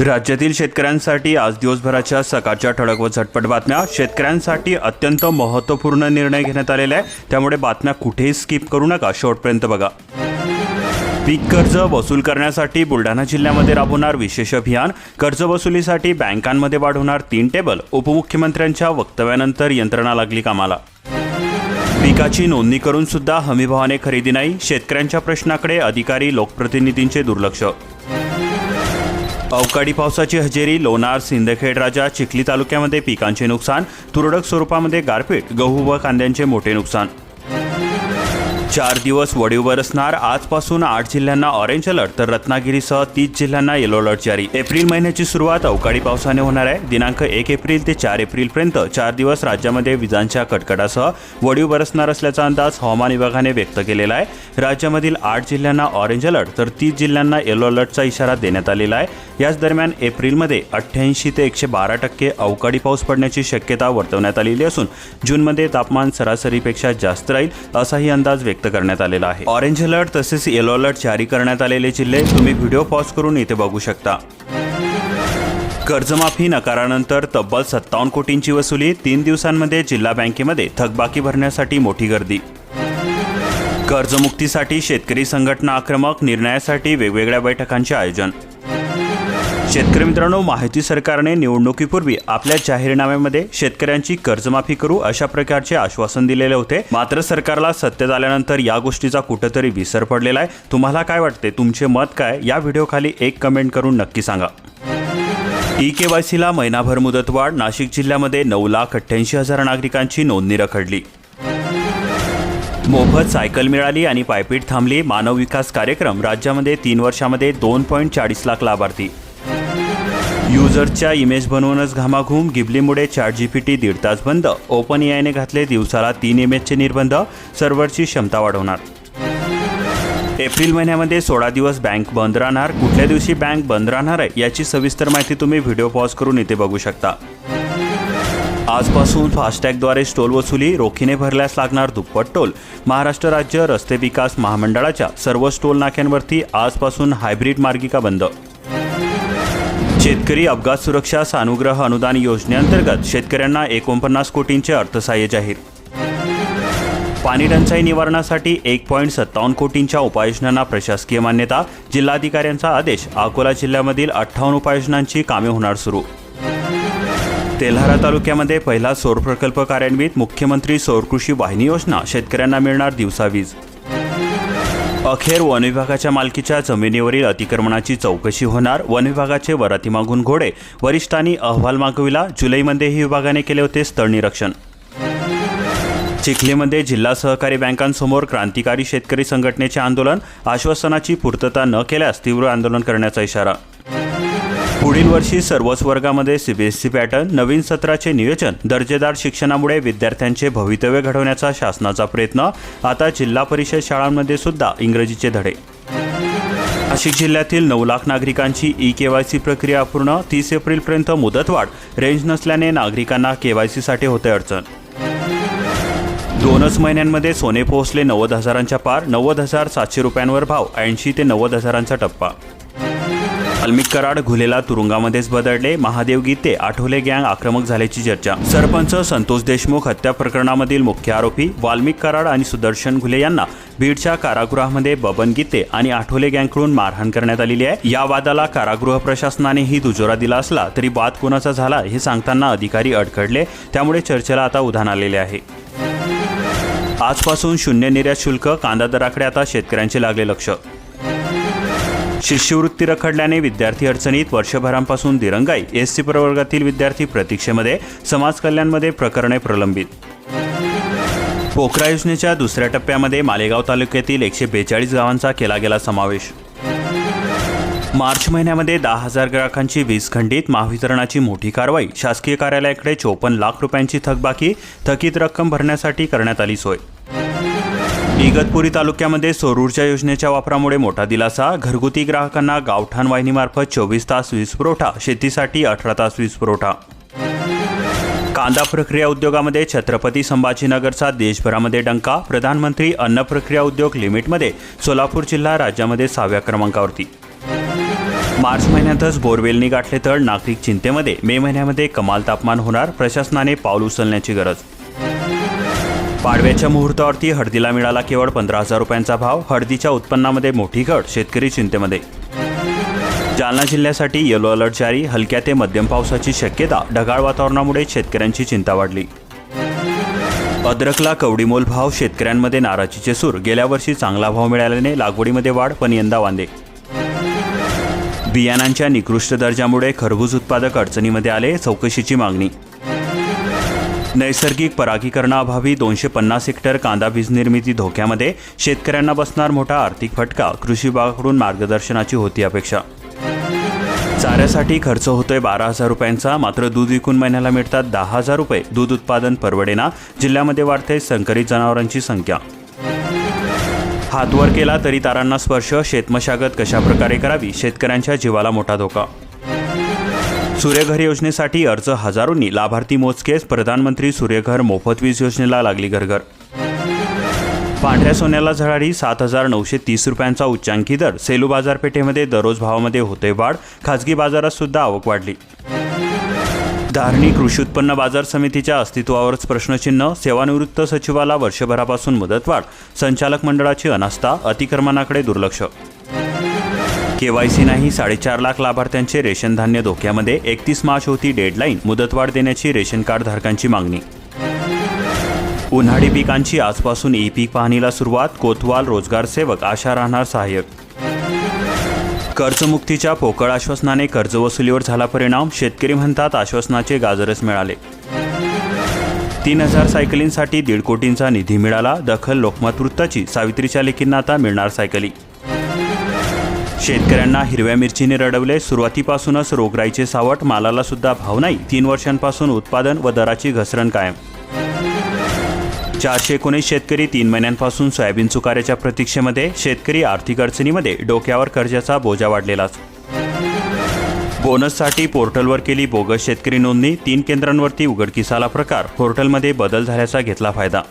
राज्यातील शेतकऱ्यांसाठी आज दिवसभराच्या सकाळच्या ठळक व झटपट बातम्या. शेतकऱ्यांसाठी अत्यंत महत्त्वपूर्ण निर्णय घेण्यात आलेला आहे. त्यामुळे बातम्या कुठेही स्किप करू नका. शेवटपर्यंत बघा. पीक कर्ज वसूल करण्यासाठी बुलढाणा जिल्ह्यामध्ये राबवणार विशेष अभियान. कर्ज वसुलीसाठी बँकांमध्ये वाढवणार तीन टेबल. उपमुख्यमंत्र्यांच्या वक्तव्यानंतर यंत्रणा लागली कामाला. पिकाची नोंदणी करून सुद्धा हमीभावाने खरेदी नाही. शेतकऱ्यांच्या प्रश्नाकडे अधिकारी लोकप्रतिनिधींचे दुर्लक्ष अवकाळी पावसाची हजेरी लोणार सिंदखेड राजा चिखली तालुक्यामध्ये पिकांचे नुकसान तुरळक स्वरूपामध्ये गारपीट गहू व कांद्यांचे मोठे नुकसान. चार दिवस वडीव बरसणार. आजपासून आठ जिल्ह्यांना ऑरेंज अलर्ट तर रत्नागिरीसह तीस जिल्ह्यांना येलो अलर्ट जारी. एप्रिल महिन्याची सुरुवात अवकाळी पावसाने होणार आहे. दिनांक एक एप्रिल ते चार एप्रिलपर्यंत चार दिवस राज्यामध्ये विजांच्या कडकडासह वडीव बरसणार असल्याचा अंदाज हवामान विभागाने व्यक्त केलेला आहे. राज्यामधील आठ जिल्ह्यांना ऑरेंज अलर्ट तर तीस जिल्ह्यांना येलो अलर्टचा इशारा देण्यात आलेला आहे. याच दरम्यान एप्रिलमध्ये अठ्ठ्याऐंशी ते एकशे बारा टक्के अवकाळी पाऊस पडण्याची शक्यता वर्तवण्यात आलेली असून जूनमध्ये तापमान सरासरीपेक्षा जास्त राहील असाही अंदाज व्यक्त करण्यात आलेला आहे. ऑरेंज अलर्ट तसेच येलो अलर्ट जारी करण्यात आलेले जिल्हे तुम्ही व्हिडिओ पॉज करून इथे बघू शकता. कर्जमाफी नकारानंतर तब्बल सत्तावन्न कोटींची वसुली तीन दिवसांमध्ये जिल्हा बँकेमध्ये थकबाकी भरण्यासाठी मोठी गर्दी. कर्जमुक्तीसाठी शेतकरी संघटना आक्रमक निर्णयासाठी वेगवेगळ्या बैठकांचे आयोजन. शेतकरी मित्रांनो माहिती सरकारने निवडणुकीपूर्वी आपल्या जाहीरनाम्यामध्ये शेतकऱ्यांची कर्जमाफी करू अशा प्रकारचे आश्वासन दिलेले होते. मात्र सरकारला सत्तेत आल्यानंतर या गोष्टीचा कुठंतरी विसर पडलेला आहे. तुम्हाला काय वाटते तुमचे मत काय? या व्हिडिओखाली एक कमेंट करून नक्की सांगा. ई के वाय सीला महिनाभर मुदतवाढ नाशिक जिल्ह्यामध्ये नऊ लाख अठ्ठ्याऐंशी हजार नागरिकांची नोंदणी रखडली. मोफत सायकल मिळाली आणि पायपीट थांबली. मानव विकास कार्यक्रम राज्यामध्ये तीन वर्षामध्ये दोन पॉईंट चाळीस लाख लाभार्थी. युजर्सच्या इमेज बनवूनच घामाघूम गिबलीमुळे चार जी पी टी दीड तास बंद. ओपन एआयने घातले दिवसाला तीन इमेजचे निर्बंध. सर्व्हरची क्षमता वाढवणार. एप्रिल महिन्यामध्ये सोळा दिवस बँक बंद राहणार. कुठल्या दिवशी बँक बंद राहणार आहे याची सविस्तर माहिती तुम्ही व्हिडिओ पॉज करून इथे बघू शकता. आजपासून फास्टॅगद्वारे टोल वसुली रोखीने भरल्यास लागणार दुप्पट टोल. महाराष्ट्र राज्य रस्ते विकास महामंडळाच्या सर्व टोल नाक्यांवरती आजपासून हायब्रिड मार्गिका बंद. शेतकरी अपघात सुरक्षा सानुग्रह अनुदान योजनेअंतर्गत शेतकऱ्यांना एकोणपन्नास कोटींचे अर्थसहाय्य जाहीर. पाणी टंचाई निवारणासाठी एक पॉईंट सत्तावन्न कोटींच्या उपाययोजनांना प्रशासकीय मान्यता जिल्हाधिकाऱ्यांचा आदेश अकोला जिल्ह्यामधील अठ्ठावन्न उपाययोजनांची कामे होणार सुरू. तेल्हारा तालुक्यामध्ये पहिला सौर प्रकल्प कार्यान्वित मुख्यमंत्री सौर कृषी वाहिनी योजना शेतकऱ्यांना मिळणार दिवसा वीज अखेर वन विभागाच्या मालकीच्या जमिनीवरील अतिक्रमणाची चौकशी होणार. वन विभागाचे वराती मागून घोडे वरिष्ठांनी अहवाल मागविला. जुलैमध्येही विभागाने केले होते स्थळ निरीक्षण. चिखलीमध्ये जिल्हा सहकारी बँकांसमोर क्रांतिकारी शेतकरी संघटनेचे आंदोलन. आश्वासनाची पूर्तता न केल्यास तीव्र आंदोलन करण्याचा इशारा. पुढील वर्षी सर्वच वर्गामध्ये सीबीएसई पॅटर्न नवीन सत्राचे नियोजन दर्जेदार शिक्षणामुळे विद्यार्थ्यांचे भवितव्य घडवण्याचा शासनाचा प्रयत्न आता जिल्हा परिषद शाळांमध्ये सुद्धा इंग्रजीचे धडे. नाशिक जिल्ह्यातील नऊ लाख नागरिकांची ई के वाय सी प्रक्रिया पूर्ण तीस एप्रिलपर्यंत मुदतवाढ रेंज नसल्याने नागरिकांना के वाय सीसाठी होते अडचण. दोनच महिन्यांमध्ये सोने पोहोचले नव्वद हजारांच्या पार नव्वद हजार सातशे रुपयांवर भाव ऐंशी ते नव्वद हजारांचा टप्पा. वाल्मिक कराड घुलेला तुरुंगामध्येच बदलले महादेव गीते आठवले गँग आक्रमक झाल्याची चर्चा. सरपंच संतोष देशमुख हत्या प्रकरणामधील मुख्य आरोपी वाल्मिक कराड आणि सुदर्शन घुले यांना बीडच्या कारागृहामध्ये बबन गीते आणि आठवले गँगकडून मारहाण करण्यात आलेली आहे. या वादाला कारागृह प्रशासनानेही दुजोरा दिला असला तरी वाद कोणाचा झाला हे सांगताना अधिकारी अडखडले. त्यामुळे चर्चेला आता उधाण आलेले आहे. आजपासून शून्य निर्यात शुल्क कांदा दराकडे आता शेतकऱ्यांचे लागले लक्ष. शिष्यवृत्ती रखडल्याने विद्यार्थी अडचणीत वर्षभरांपासून दिरंगाई. एस सी प्रवर्गातील विद्यार्थी प्रतीक्षेमध्ये समाज कल्याणमध्ये प्रकरणे प्रलंबित. पोखरा योजनेच्या दुसऱ्या टप्प्यामध्ये मालेगाव तालुक्यातील एकशे बेचाळीस गावांचा केला गेला समावेश. मार्च महिन्यामध्ये दहा हजार ग्राहकांची वीज खंडित महावितरणाची मोठी कारवाई. शासकीय कार्यालयाकडे चोपन्न लाख रुपयांची थकबाकी थकीत रक्कम भरण्यासाठी करण्यात आली सोय. इगतपुरी तालुक्यामध्ये सौर ऊर्जा योजनेच्या वापरामुळे मोठा दिलासा. घरगुती ग्राहकांना गावठाण वाहिनीमार्फत चोवीस तास वीज पुरवठा शेतीसाठी अठरा तास वीज पुरवठा. कांदा प्रक्रिया उद्योगामध्ये छत्रपती संभाजीनगरचा देशभरामध्ये डंका प्रधानमंत्री अन्न प्रक्रिया उद्योग लिमिटमध्ये सोलापूर जिल्हा राज्यामध्ये सहाव्या क्रमांकावरती. मार्च महिन्यातच बोरवेलनी गाठले तर नागरिक चिंतेमध्ये मे महिन्यामध्ये कमाल तापमान होणार प्रशासनाने पाऊल उचलण्याची गरज पाडव्याच्या मुहूर्तावरती हळदीला मिळाला केवळ पंधरा हजार रुपयांचा भाव हळदीच्या उत्पन्नामध्ये मोठी घट शेतकरी चिंतेमध्ये. जालना जिल्ह्यासाठी येलो अलर्ट जारी हलक्या ते मध्यम पावसाची शक्यता ढगाळ वातावरणामुळे शेतकऱ्यांची चिंता वाढली. अद्रकला कवडीमोल भाव शेतकऱ्यांमध्ये नाराजीचे सूर गेल्या वर्षी चांगला भाव मिळाल्याने लागवडीमध्ये वाढ पण यंदा वांदे. बियाणांच्या निकृष्ट दर्जामुळे खरबूज उत्पादक अडचणीमध्ये आले चौकशीची मागणी. नैसर्गिक परागीकरणाअभावी दोनशे पन्नास हेक्टर कांदा बीज निर्मिती धोक्यामध्ये शेतकऱ्यांना बसणार मोठा आर्थिक फटका कृषी विभागाकडून मार्गदर्शनाची होती अपेक्षा. चाऱ्यासाठी खर्च होतोय बारा हजार रुपयांचा मात्र दूध विकून महिन्याला मिळतात दहा हजार रुपये. दूध उत्पादन परवडेना जिल्ह्यामध्ये वाढते संकरित जनावरांची संख्या. हातवर केला तरी तारांना स्पर्श शेतमशागत कशाप्रकारे करावी शेतकऱ्यांच्या जीवाला मोठा धोका. सूर्यघर योजनेसाठी अर्ज हजारोंनी. लाभार्थी मोजकेच प्रधानमंत्री सूर्यघर मोफत वीज योजनेला लागली घरघर. पांढऱ्या सोन्याला झळाळी सात हजार नऊशे तीस रुपयांचा उच्चांकी दर. सेलू बाजारपेठेमध्ये दररोज भावामध्ये होते वाढ खाजगी बाजारात सुद्धा आवक वाढली. धारणी कृषी उत्पन्न बाजार समितीच्या अस्तित्वावरच प्रश्नचिन्ह सेवानिवृत्त सचिवाला वर्षभरापासून मुदतवाढ संचालक मंडळाची अनास्था अतिक्रमणाकडे दुर्लक्ष. केवायसी नाही साडेचार लाख लाभार्थ्यांचे रेशन धान्य धोक्यामध्ये एकतीस मार्च होती डेडलाईन मुदतवाढ देण्याची रेशन कार्ड धारकांची मागणी. उन्हाळी पिकांची आजपासून ई पीक पाहणीला सुरुवात कोतवाल रोजगार सेवक आशा राहणार सहाय्यक. कर्जमुक्तीच्या पोकळ आश्वासनाने कर्जवसुलीवर झाला परिणाम शेतकरी म्हणतात आश्वासनाचे गाजरच मिळाले. तीन हजार सायकलींसाठी दीड कोटींचा निधी मिळाला दखल लोकमत वृत्ताची सावित्रीच्या लेखींना आता मिळणार सायकली. शेतकऱ्यांना हिरव्या मिरचीने रडवले सुरुवातीपासूनच रोगराईचे सावट मालाला सुद्धा भाव नाही. तीन वर्षांपासून उत्पादन व दराची घसरण कायम. चारशे एकोणीस शेतकरी तीन महिन्यांपासून सोयाबीन चुकाऱ्याच्या प्रतीक्षेमध्ये शेतकरी आर्थिक अडचणीमध्ये डोक्यावर कर्जाचा बोजा वाढलेलाच बोनससाठी पोर्टलवर केली बोगस शेतकरी नोंदणी तीन केंद्रांवरती उघडकीस आला प्रकार पोर्टलमध्ये बदल झाल्याचा घेतला फायदा.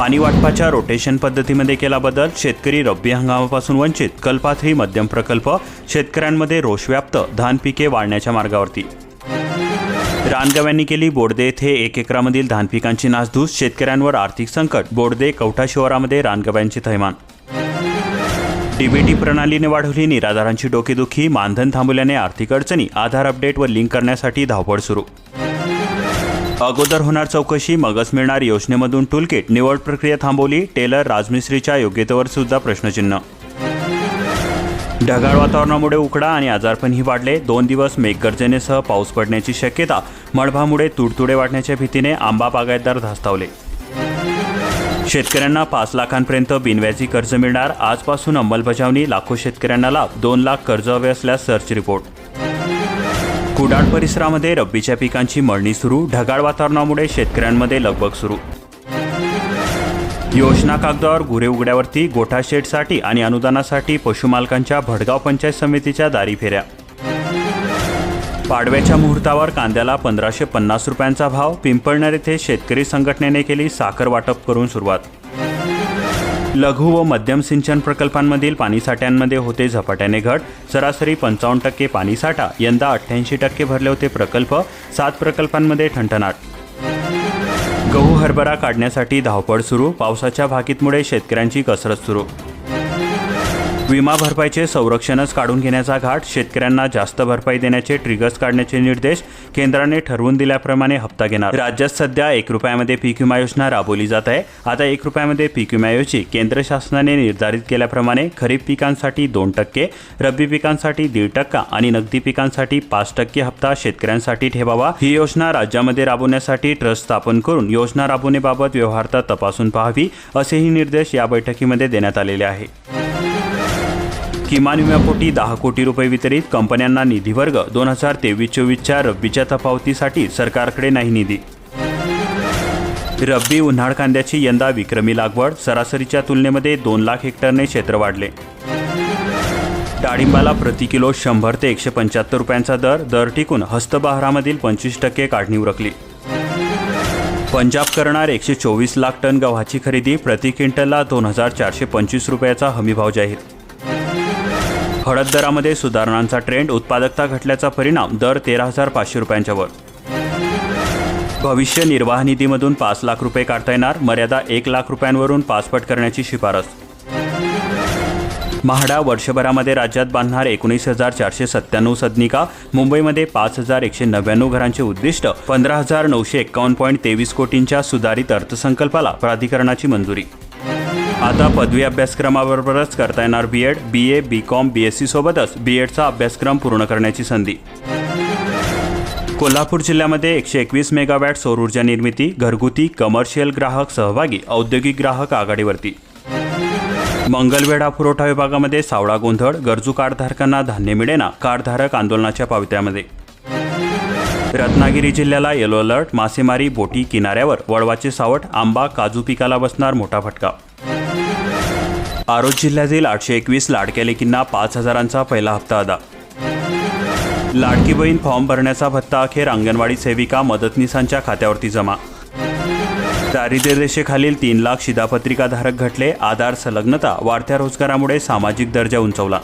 पाणी वाटपाच्या रोटेशन पद्धतीमध्ये केला बदल शेतकरी रब्बी हंगामापासून वंचित कल्पाथरी मध्यम प्रकल्प. शेतकऱ्यांमध्ये रोषव्याप्त धान पिके वाढण्याच्या मार्गावरती. रानगव्यांनी केली बोर्डे येथे एक एकरामधील धान पिकांची नासधूस. शेतकऱ्यांवर आर्थिक संकट बोर्डे कवठा शिवारामध्ये रानगव्यांची थैमान. डीबीटी प्रणालीने वाढवली निराधारांची डोकेदुखी. मानधन थांबवल्याने आर्थिक अडचणी. आधार अपडेट व लिंक करण्यासाठी धावपळ सुरू. अगोदर होणार चौकशी मगच मिळणार योजनेमधून टूलकिट निवड प्रक्रिया थांबवली टेलर राजमिस्त्रीच्या योग्यतेवर सुद्धा प्रश्नचिन्ह. ढगाळ वातावरणामुळे उकडा आणि आजारपणही वाढले. दोन दिवस मेघगर्जनेसह पाऊस पडण्याची शक्यता. मळभामुळे तुडतुडे वाढण्याच्या भीतीने आंबा बागायतदार धास्तावले. शेतकऱ्यांना पाच लाखांपर्यंत बिनव्याजी कर्ज मिळणार. आजपासून अंमलबजावणी लाखो शेतकऱ्यांना लाभ. दोन लाख कर्ज हवे असल्यास सर्च रिपोर्ट. कुडाळ परिसरामध्ये रब्बीच्या पिकांची मळणी सुरू ढगाळ वातावरणामुळे शेतकऱ्यांमध्ये लगबग सुरू. योजना कागदावर गुरे उघड्यावरती गोठा शेडसाठी आणि अनुदानासाठी पशुमालकांच्या भडगाव पंचायत समितीच्या दारी फेऱ्या. पाडव्याच्या मुहूर्तावर कांद्याला पंधराशे पन्नास रुपयांचा भाव पिंपळणार येथे शेतकरी संघटनेने केली साखर वाटप करून सुरुवात. लघु व मध्यम सिंचन प्रकल्पांमधील पाणीसाठ्यांमध्ये होते झपाट्याने घट. सरासरी पंचावन्न टक्के पाणीसाठा यंदा अठ्ठ्याऐंशी टक्के भरले होते प्रकल्प. सात प्रकल्पांमध्ये ठणठणाट. गहू हरभरा काढण्यासाठी धावपळ सुरू. पावसाच्या भाकीतमुळे शेतकऱ्यांची कसरत सुरू. विमा भरपाईचे संरक्षणच काढून घेण्याचा घाट शेतकऱ्यांना जास्त भरपाई देण्याचे ट्रिगर्स काढण्याचे निर्देश केंद्राने ठरवून दिल्याप्रमाणे हप्ता घेणार. राज्यात सध्या एक रुपयामध्ये पीक विमा योजना राबवली जात आहे. आता एक रुपयामध्ये पीक विम्याऐवजी केंद्र शासनाने निर्धारित केल्याप्रमाणे खरीप पिकांसाठी दोन टक्के रब्बी पिकांसाठी दीड टक्का आणि नगदी पिकांसाठी पाच टक्के हप्ता शेतकऱ्यांसाठी ठेवावा. ही योजना राज्यामध्ये राबवण्यासाठी ट्रस्ट स्थापन करून योजना राबवण्याबाबत व्यवहारता तपासून पाहावी असेही निर्देश या बैठकीमध्ये देण्यात आलेले आहे. किमान विम्यापोटी दहा कोटी रुपये वितरित कंपन्यांना निधी वर्ग दोन हजार तेवीस चोवीसच्या रब्बीच्या तफावतीसाठी सरकारकडे नाही निधी. रब्बी उन्हाळ कांद्याची यंदा विक्रमी लागवड सरासरीच्या तुलनेमध्ये दोन लाख हेक्टरने क्षेत्र वाढले. डाळिंबाला प्रति किलो शंभर ते एकशे पंच्याहत्तर रुपयांचा दर दर टिकून हस्तबहारामधील पंचवीस टक्के काढणी उरकली. पंजाब करणार एकशे चोवीस लाख टन गव्हाची खरेदी प्रति क्विंटलला दोन हजार चारशे पंचवीस रुपयाचा हमीभाव जाहीर. हळद दरामध्ये सुधारणांचा ट्रेंड उत्पादकता घटल्याचा परिणाम दर तेरा हजार पाचशे रुपयांच्या वर. भविष्य निर्वाह निधीमधून पाच लाख रुपये काढता येणार मर्यादा एक लाख रुपयांवरून पाचपट करण्याची शिफारस. म्हाडा वर्षभरामध्ये राज्यात बांधणार एकोणीस हजार चारशे सत्त्याण्णव सदनिका मुंबईमध्ये पाच हजार एकशे नव्याण्णव घरांचे उद्दिष्ट पंधरा हजार नऊशे एक्कावन्न पॉईंट तेवीस कोटींच्या सुधारित अर्थसंकल्पाला प्राधिकरणाची मंजुरी. आता पदवी अभ्यासक्रमाबरोबरच करता येणार B Ed B A B Com B S C सोबतच बी एडचा अभ्यासक्रम पूर्ण करण्याची संधी. कोल्हापूर जिल्ह्यामध्ये एकशे एकवीस मेगावॅट सौर ऊर्जा निर्मिती घरगुती कमर्शियल ग्राहक सहभागी औद्योगिक ग्राहक आघाडीवरती. मंगलवेढा पुरवठा विभागामध्ये सावळा गोंधळ गरजू कार्डधारकांना धान्य मिळेना कार्डधारक आंदोलनाच्या पावत्यामध्ये रत्नागिरी जिल्ह्याला येलो अलर्ट मासेमारी बोटी किनाऱ्यावर वळवाचे सावट आंबा काजू पिकाला बसणार मोठा फटका. आरोज जिल्ह्यातील आठशे एकवीस लाडक्या लेकींना पाच हजारांचा पहिला हप्ता अदा. लाडकी बहीण फॉर्म भरण्याचा भत्ता अखेर अंगणवाडी सेविका मदतनीसांच्या खात्यावरती जमा. दारिद्र्य रेषेखालील तीन लाख शिधापत्रिकाधारक घटले आधार संलग्नता वाढत्या रोजगारामुळे सामाजिक दर्जा उंचवला.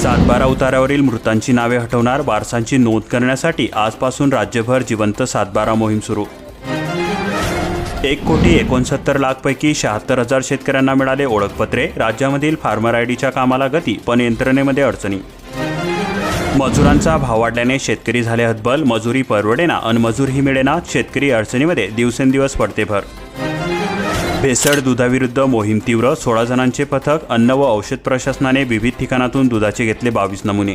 सातबारा उतारावरील मृतांची नावे हटवणार वारसांची नोंद करण्यासाठी आजपासून राज्यभर जिवंत सातबारा मोहीम सुरू. एक कोटी एकोणसत्तर लाखपैकी शहात्तर हजार शेतकऱ्यांना मिळाले ओळखपत्रे राज्यामधील फार्मर आयडीच्या कामाला गती पण यंत्रणेमध्ये अडचणी. मजुरांचा भाव वाढल्याने शेतकरी झाले हतबल मजुरी परवडेना अन मजूरही मिळेना शेतकरी अडचणीमध्ये दिवसेंदिवस पडते भर भेसळ दुधाविरुद्ध मोहीम तीव्र सोळा जणांचे पथक अन्न व औषध प्रशासनाने विविध ठिकाणातून दुधाचे घेतले बावीस नमुने.